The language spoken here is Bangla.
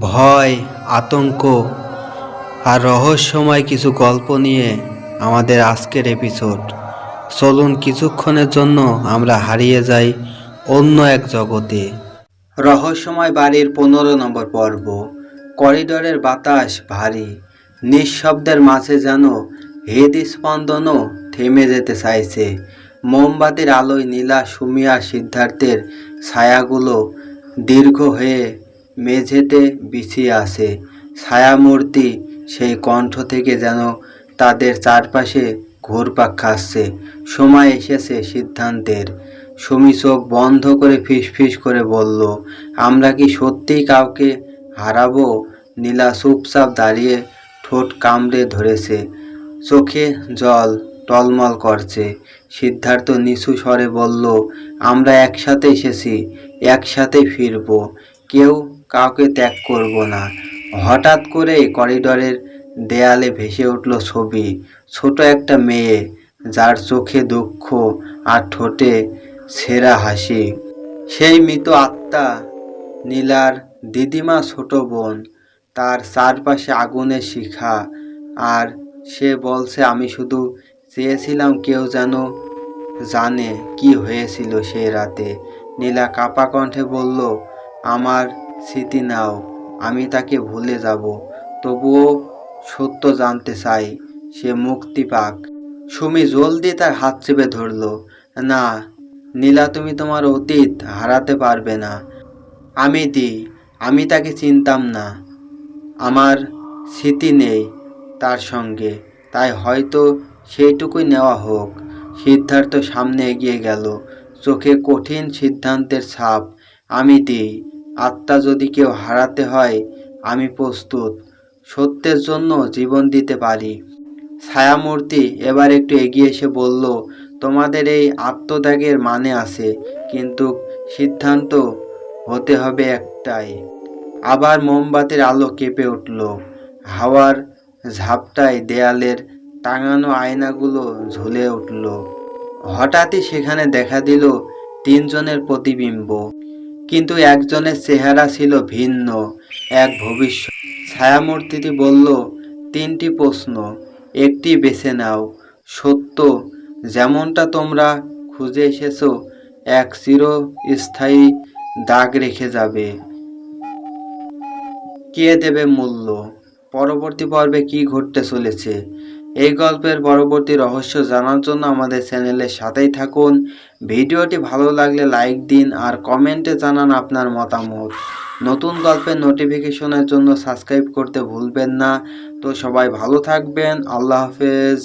ভয়, আতঙ্ক আর রহস্যময় কিছু গল্প নিয়ে আমাদের আজকের এপিসোড। চলুন কিছুক্ষণের জন্য আমরা হারিয়ে যাই অন্য এক জগতে। রহস্যময় বাড়ির পনেরো নম্বর পর্ব। করিডোরের বাতাস ভারী, নিঃশব্দের মাঝে যেন হৃদস্পন্দনও থেমে যেতে চাইছে। মোমবাতির আলোয় নীলা সুমিয়া সিদ্ধার্থের ছায়াগুলো দীর্ঘ হয়ে মেঝেতে বিছিয়ে আছে। ছায়ামূর্তি সেই কণ্ঠ থেকে যেন তাদের চারপাশে ঘুরপাক খাচ্ছে। সময় এসেছে সিদ্ধান্তের। সুমি চোখ বন্ধ করে ফিসফিস করে বলল, আমরা কি সত্যিই কাউকে হারাবো? নীলা চুপচাপ দাঁড়িয়ে ঠোঁট কামড়ে ধরেছে। চোখে জল টলমল করছে। সিদ্ধার্থ নিচু স্বরে বলল, আমরা একসাথে এসেছি, একসাথে ফিরবো। কেউ কাউকে ত্যাগ করব না। হঠাৎ করে করিডোরের দেয়ালে ভেসে উঠল ছবি। ছোট একটা মেয়ে, যার চোখে দুঃখ আর ঠোঁটে সেরা হাসি। সেই মৃত আত্মা, নীলার দিদিমা ছোট বোন। তার চারপাশে আগুনের শিখা। আর সে বলছে, আমি শুধু চেয়েছিলাম কেউ যেন জানে কি হয়েছিল সেই রাতে। নীলা কাপা কণ্ঠে বলল, আমার স্মৃতি নাও, আমি তাকে ভুলে যাব, তবুও সত্য জানতে চাই, সে মুক্তি পাক। সুমি জলদি তার হাত চেপে ধরল, না, নীলা তুমি তোমার অতীত হারাতে পারবে না। আমি দি আমি তাকে চিনতাম না। আমার স্মৃতি নেই তার সঙ্গে, তাই হয়তো সেইটুকুই নেওয়া হোক। সিদ্ধার্থ সামনে এগিয়ে গেল, চোখে কঠিন সিদ্ধান্তের ছাপ। আমি দিই আত্মা যদি কেউ হারাতে হয়, আমি প্রস্তুত। সত্যের জন্য জীবন দিতে পারি। ছায়ামূর্তি এবার একটু এগিয়ে এসে বলল, তোমাদের এই আত্মত্যাগের মানে আছে, কিন্তু সিদ্ধান্ত হতে হবে একটাই। আবার মোমবাতির আলো কেঁপে উঠল। হাওয়ার ঝাপটায় দেয়ালের টাঙানো আয়নাগুলো ঝুলে উঠল। হঠাৎই সেখানে দেখা দিল তিনজনের প্রতিবিম্ব। কিন্তু একজনের চেহারা ছিল ভিন্ন, এক ভবিষ্যৎ। ছায়ামূর্তিটি বলল, তিনটি প্রশ্ন, একটি বেছে নাও। সত্য, যেমনটা তোমরা খুঁজে এসেছ, এক চিরস্থায়ী দাগ রেখে যাবে। কে দেবে মূল্য? পরবর্তী পর্বে কি ঘটতে চলেছে? এই গল্পের পরবর্তী রহস্য জানার জন্য আমাদের চ্যানেলের সাথেই থাকুন। ভিডিওটি ভালো লাগলে লাইক দিন আর কমেন্টে জানান আপনার মতামত। নতুন গল্পের নোটিফিকেশনের জন্য সাবস্ক্রাইব করতে ভুলবেন না। তো সবাই ভালো থাকবেন। আল্লাহ হাফেজ।